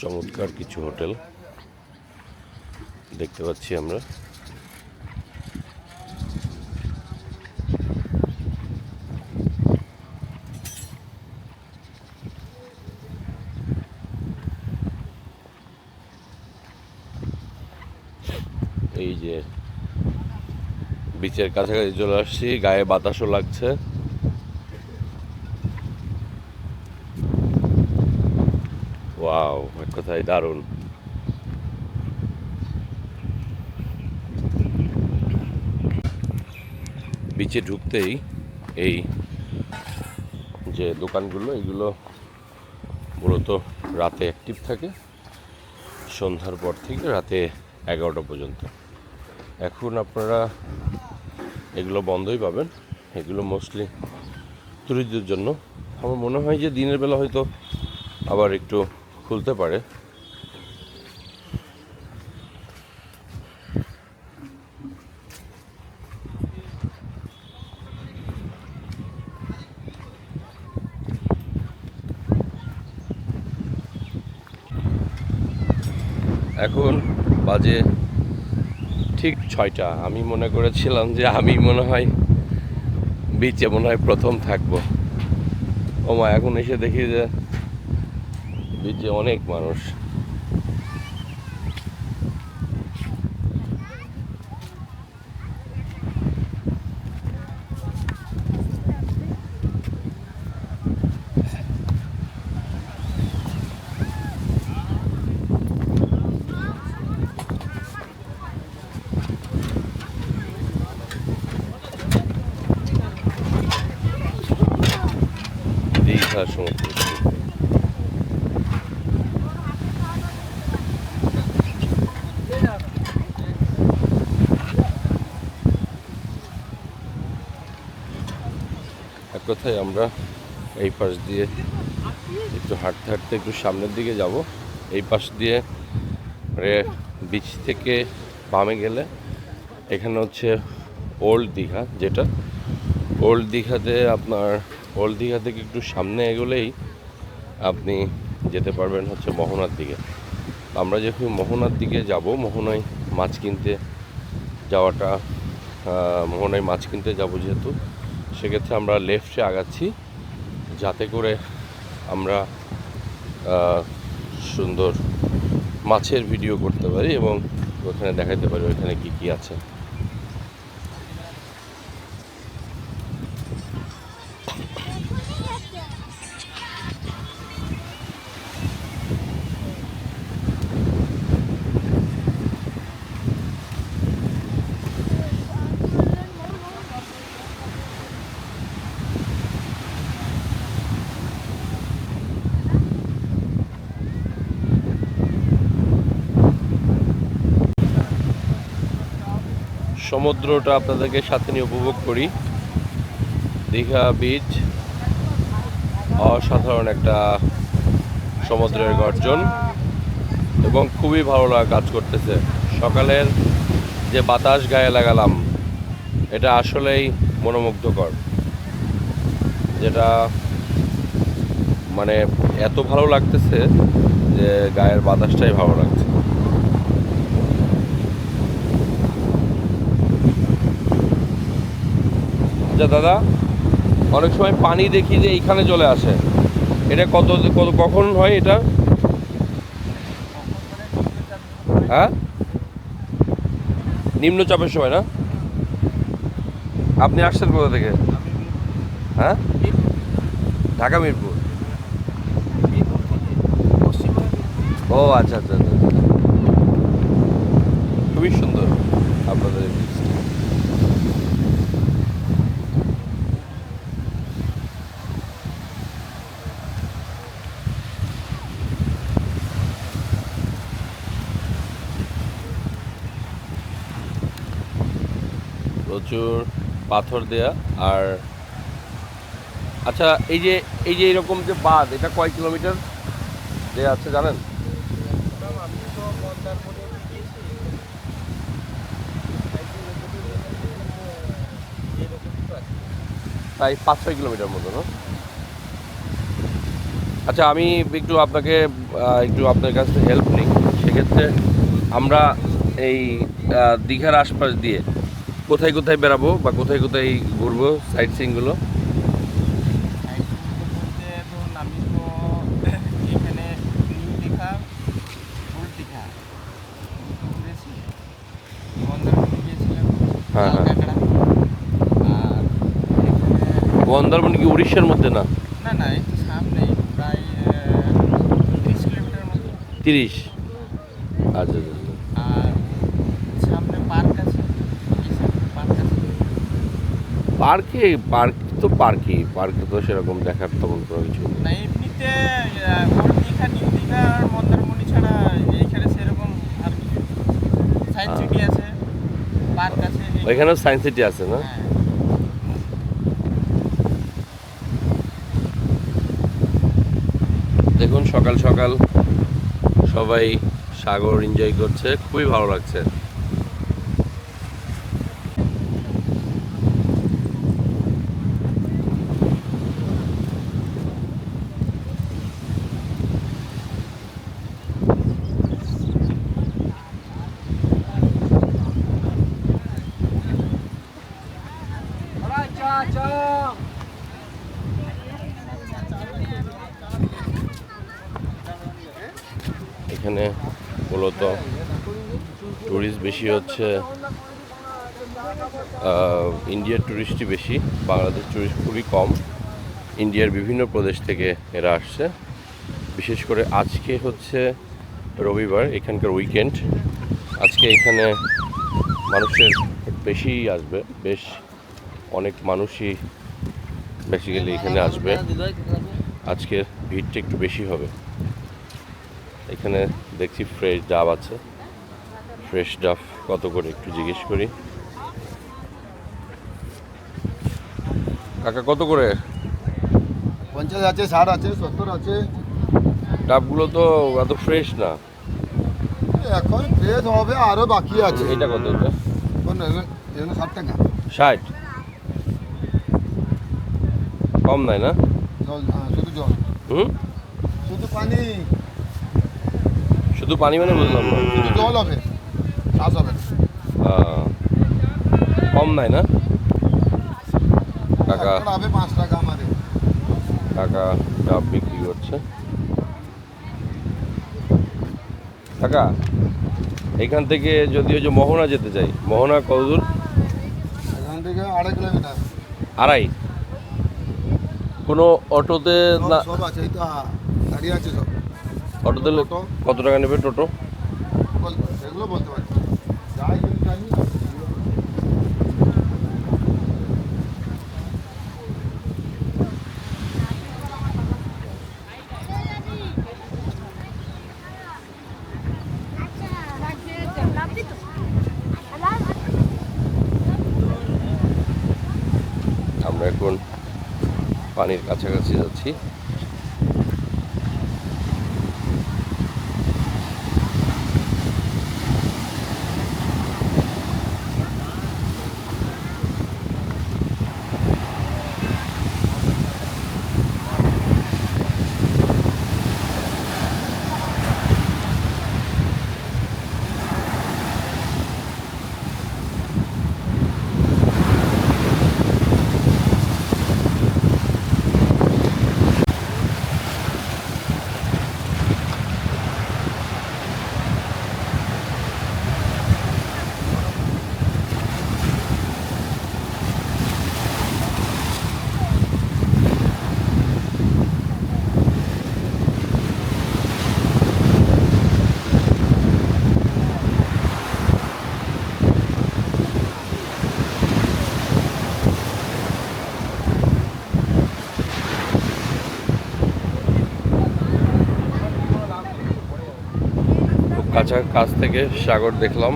চমৎকার কিছু হোটেল দেখতে পাচ্ছি আমরা এই যে বিচের কাছাকাছি চলে আসছি, গায়ে বাতাসও লাগছে। ওয়াও, এক কথায় দারুণ। বিচে ঢুকতেই এই যে দোকানগুলো, এগুলো মূলত রাতে অ্যাক্টিভ থাকে। সন্ধ্যার পর থেকে রাতে এগারোটা পর্যন্ত। এখন আপনারা এগুলো বন্ধই পাবেন। এগুলো মোস্টলি ট্যুরিস্টদের জন্য। আমার মনে হয় যে দিনের বেলা হয়তো আবার একটু খুলতে পারে। এখন বাজে ঠিক ছয়টা। আমি মনে করেছিলাম যে আমি মনে হয় বিচে মনে হয় প্রথম থাকব। ওমা, এখন এসে দেখি যে বিচে অনেক মানুষ। দীঘা এক কথায় আমরা এই পাশ দিয়ে একটু হাঁটতে হাঁটতে একটু সামনের দিকে যাব। এই পাশ দিয়ে বিচ থেকে বামে গেলে এখানে হচ্ছে ওল্ড দীঘা যেটা। ওল্ড দীঘাতে আপনার ওল্ড দীঘা থেকে একটু সামনে এগোলেই আপনি যেতে পারবেন হচ্ছে মোহনার দিকে। আমরা যখন মোহনার দিকে যাব, মোহনায় মাছ কিনতে যাওয়াটা মোহনায় মাছ কিনতে যাব যেহেতু, সেক্ষেত্রে আমরা লেফটে আগাচ্ছি, যাতে করে আমরা সুন্দর মাছের ভিডিও করতে পারি এবং ওখানে দেখাতে পারি ওখানে কী কী আছে। সমুদ্রটা আপনাদেরকে সাথে নিয়ে উপভোগ করি। দীঘা বিচ অসাধারণ একটা সমুদ্রের গর্জন এবং খুবই ভালো লাগা কাজ করতেছে। সকালের যে বাতাস গায়ে লাগালাম, এটা আসলেই মনোমুগ্ধকর। যেটা মানে এত ভালো লাগতেছে যে গায়ের বাতাসটাই ভালো লাগছে আচ্ছা দাদা, অনেক সময় পানি দেখি যে এইখানে চলে আসে। এটা কত কত, কখন হয় এটা? হ্যাঁ? নিম্নচাপের সময় না? আপনি আসছেন কোথা থেকে? হ্যাঁ? ঢাকা মিরপুর? ও আচ্ছা আচ্ছা আচ্ছা। আচ্ছা। খুবই সুন্দর আপনাদের প্রচুর পাথর দেয়া আর আচ্ছা এই যে এই যে এরকম যে বাঁধ, এটা কয় কিলোমিটার যে আছে জানেন? প্রায় পাঁচ, ছয় কিলোমিটার মতো, না? আচ্ছা আমি একটু আপনাকে একটু আপনার কাছ হেল্প নিই। সেক্ষেত্রে আমরা এই দীঘার আশপাশ দিয়ে কোথায় কোথায় বেরাবো বা কোথায় কোথায় ঘুরবো সাইট সিনগুলো হ্যাঁ, হ্যাঁ। মন্দারমণি কি উড়িষ্যার মধ্যে না? না না একটু প্রায় তিরিশ কিলোমিটার মতো। তিরিশ? আচ্ছা আচ্ছা, আচ্ছা। আর সামনে পার্ক আছে এই সামনে পার্ক আছে পার্কে পার্ক তো পার্কই পার্কে তো সেরকম দেখার তেমন কোনো কিছু। না এমনিতে দীঘা নিউ দীঘা আর মন্দারমণি ছাড়া এইখানে সেরকম আর কিছু সায়েন্স। সিটি আছে পার্ক আছে ওইখানেও সায়েন্স সিটি আছে না? হ্যাঁ। দেখুন সকাল সকাল সবাই সাগর এনজয় করছে খুবই ভালো লাগছে। এখানে মূলত ট্যুরিস্ট বেশি হচ্ছে ইন্ডিয়ার ট্যুরিস্টই বেশি, বাংলাদেশ ট্যুরিস্ট খুবই কম। ইন্ডিয়ার বিভিন্ন প্রদেশ থেকে এরা আসছে। বিশেষ করে আজকে হচ্ছে রবিবার, এখানকার উইকেন্ড আজকে এখানে মানুষের বেশি আসবে, বেশ অনেক মানুষই বেসিক্যালি এখানে আসবে। আজকের ভিড়টা একটু বেশি হবে। এখানে দেখছি ফ্রেশ ডাব আছে। ফ্রেশ ডাব কত করে একটু জিজ্ঞেস করি। কাকা কত করে? পঞ্চাশ আছে ষাট আছে সত্তর আছে। ডাবগুলো তো এত ফ্রেশ না। এখন ফ্রেশ হবে আরও বাকি আছে। এটা কত এটা? ষাট টাকা। ষাট? কম নাই না? জল হ্যাঁ, শুধু জল। হুম? শুধু পানি। শুধু পানি মানে বুঝলাম না। শুধু জল হবে শ্বাস হবে কম নাই না? টাকা হবে পাঁচ টাকা আমাদের। টাকা ডাব বিক্রি করছে। টাকা এখান থেকে যদি ওই যে মোহনা যেতে চাই মোহনা কত দূর? এখান থেকে আড়াই কিলোমিটার। আড়াই? কোনো অটোতে না সব আছে এই তো গাড়ি আছে সব। অটোতে লে- টোটো। কত টাকা নেবে টোটো? এগুলো বলতে যাই আমরা এখন পানির কাছাকাছি যাচ্ছি। কাছা কাছ থেকে সাগর দেখলাম।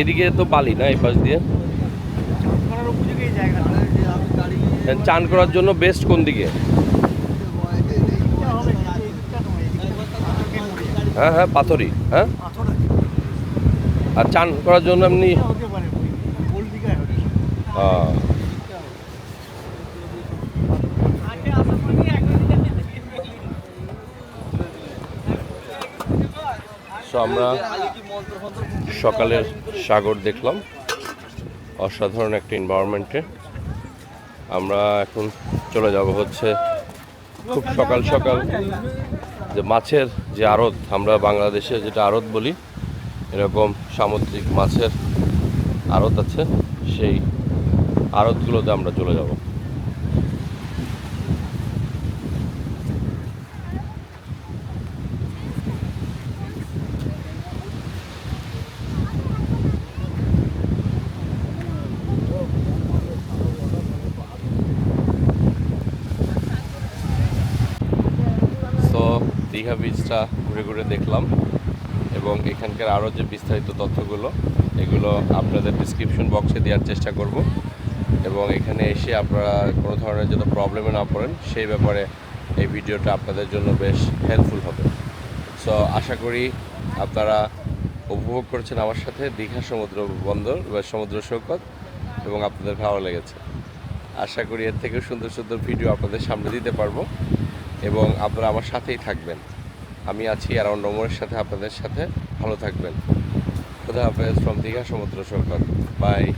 এদিকে তো বালি না এই পাশ দিয়ে? চান করার জন্য বেস্ট কোন দিকে? হ্যাঁ হ্যাঁ পাথরি হ্যাঁ? আর চান করার জন্য সো আমরা সকালের সাগর দেখলাম। অসাধারণ একটা এনভায়রনমেন্টে আমরা এখন চলে যাব হচ্ছে খুব সকাল সকাল যে মাছের যে আড়ত, আমরা বাংলাদেশে যেটা আড়ত বলি, এরকম সামুদ্রিক মাছের আড়ত আছে, সেই আড়তগুলোতে আমরা চলে যাব সো দীঘা বিচটা ঘুরে ঘুরে দেখলাম এবং এখানকার আরও যে বিস্তারিত তথ্যগুলো, এগুলো আপনাদের ডিসক্রিপশন বক্সে দেওয়ার চেষ্টা করব এবং এখানে এসে আপনারা কোনো ধরনের যত প্রবলেমে না পড়েন, সেই ব্যাপারে এই ভিডিওটা আপনাদের জন্য বেশ হেল্পফুল হবে। সো আশা করি আপনারা উপভোগ করেছেন আমার সাথে দীঘা সমুদ্র বন্দর বা সমুদ্র সৈকত এবং আপনাদের ভালো লেগেছে। আশা করি এর থেকে সুন্দর সুন্দর ভিডিও আপনাদের সামনে দিতে পারব। এবং আপনারা আমার সাথেই থাকবেন। আমি আছি অ্যারাউন্ড নম্বরের সাথে, আপনাদের সাথে। ভালো থাকবেন। খুদা হাফেজ ফ্রম দীঘা সমুদ্র সৈকত। বাই